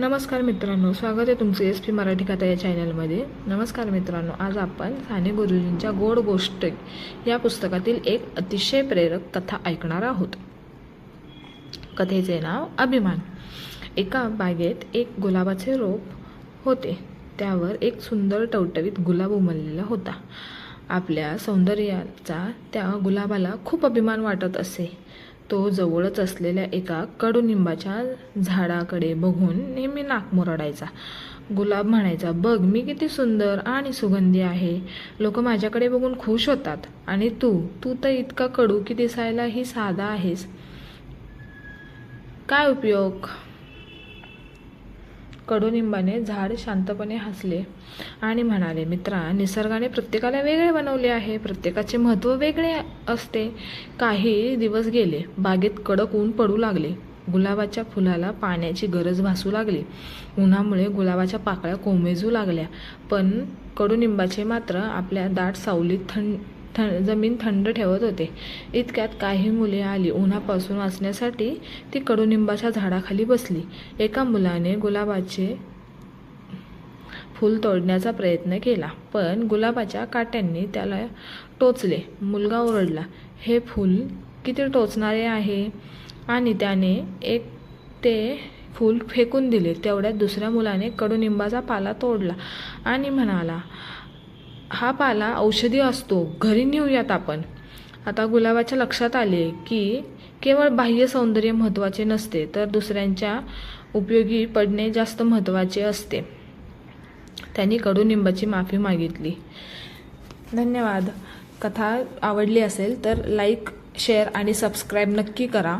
नमस्कार मित्रांनो स्वागत आहे तुमचं एस पी मराठी कथा या चॅनलमध्ये. नमस्कार मित्रांनो आज आपण साने गुरुजींच्या गोड गोष्ट या पुस्तकातील एक अतिशय प्रेरक कथा ऐकणार आहोत. कथेचे नाव अभिमान. एका बागेत एक गुलाबाचे रोप होते. त्यावर एक सुंदर टवटवीत गुलाब उमललेला होता. आपल्या सौंदर्याचा त्या गुलाबाला खूप अभिमान वाटत असे. तो जवळच असलेल्या एका कडुनिंबाच्या झाडाकडे बघून नेहमी नाक मुरडायचा. गुलाब म्हणायचा बघ मी किती सुंदर आणि सुगंधी आहे. लोक माझ्याकडे बघून खुश होतात. आणि तू तू तर इतका कडू की दिसायलाही साधा आहेस. काय उपयोग? कडुनिंबाने झाड शांतपणे हसले आणि म्हणाले मित्रा निसर्गाने प्रत्येकाला वेगळे बनवले आहे. प्रत्येकाचे महत्त्व वेगळे असते. काही दिवस गेले बागेत कडक ऊन पडू लागले. गुलाबाच्या फुलाला पाण्याची गरज भासू लागली. उन्हामुळे गुलाबाच्या पाकळ्या कोमेजू लागल्या. पण कडुनिंबाचे मात्र आपल्या दाट सावलीत थंड थ जमीन थंड ठेवत होते. इतक्यात काही मुले आली. उन्हापासून वाचण्यासाठी ती कडुनिंबाच्या झाडाखाली बसली. एका मुलाने गुलाबाचे फूल तोडण्याचा प्रयत्न केला पण गुलाबाच्या काट्यांनी त्याला टोचले. मुलगा ओरडला हे फूल किती टोचणारे आहे? आणि त्याने एक ते फूल फेकून दिले. तेवढ्यात दुसऱ्या मुलाने कडुनिंबाचा पाला तोडला आणि म्हणाला हा पाला औषधी असतो. घरी नेऊयात आपण. आता गुलाबाच्या लक्षात आले की केवळ बाह्य सौंदर्य महत्त्वाचे नसते तर दुसऱ्यांच्या उपयोगी पडणे जास्त महत्त्वाचे असते. त्यांनी कडुनिंबाची माफी मागितली. धन्यवाद. कथा आवडली असेल तर लाईक शेअर आणि सबस्क्राईब नक्की करा.